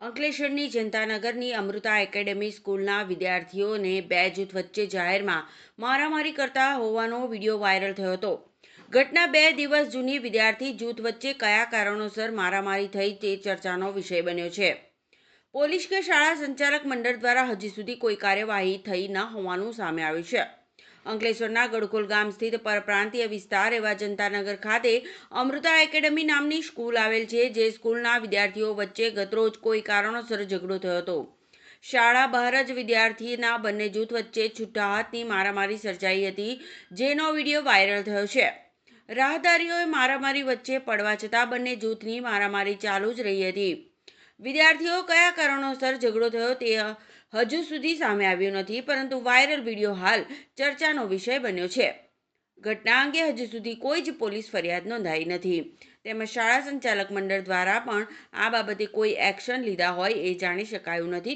અંકલેશ્વરની જનતાનગરની Amrita academy સ્કૂલના વિદ્યાર્થીઓને બે જૂથ વચ્ચે જાહેરમાં મારામારી કરતા હોવાનો વીડિયો વાયરલ થયો હતો. ઘટના બે દિવસ જૂની વિદ્યાર્થી જૂથ વચ્ચે કયા કારણોસર મારામારી થઈ તે ચર્ચાનો વિષય બન્યો છે. પોલીસ કે શાળા સંચાલક મંડળ દ્વારા હજી સુધી કોઈ કાર્યવાહી થઈ ન હોવાનું સામે આવ્યું છે. અંકલેશ્વરના ગડખોલ ગામ સ્થિત પરપ્રાંતીય વિસ્તાર એવા જનતાનગર ખાતે અમૃતા એકેડમી નામની સ્કૂલ આવેલ છે, જે સ્કૂલના વિદ્યાર્થીઓ વચ્ચે ગતરોજ કોઈ કારણોસર ઝઘડો થયો હતો. શાળા બહાર જ વિદ્યાર્થીના બંને જૂથ વચ્ચે છૂટા હાથની મારામારી સર્જાઈ હતી, જેનો વીડિયો વાયરલ થયો છે. રાહદારીઓએ મારામારી વચ્ચે પડવા છતાં બંને જૂથની મારામારી ચાલુ જ રહી હતી. વિદ્યાર્થીઓ કયા કારણોસર ઝઘડો થયો તે હજુ સુધી સામે આવ્યું નથી, પરંતુ વાયરલ વીડિયો હાલ ચર્ચાનો વિષય બન્યો છે. ઘટના અંગે હજુ સુધી કોઈ જ પોલીસ ફરિયાદ નોંધાઈ નથી. તેમજ શાળા સંચાલક મંડળ દ્વારા પણ આ બાબતે કોઈ એક્શન લીધા હોય એ જાણી શકાયું નથી.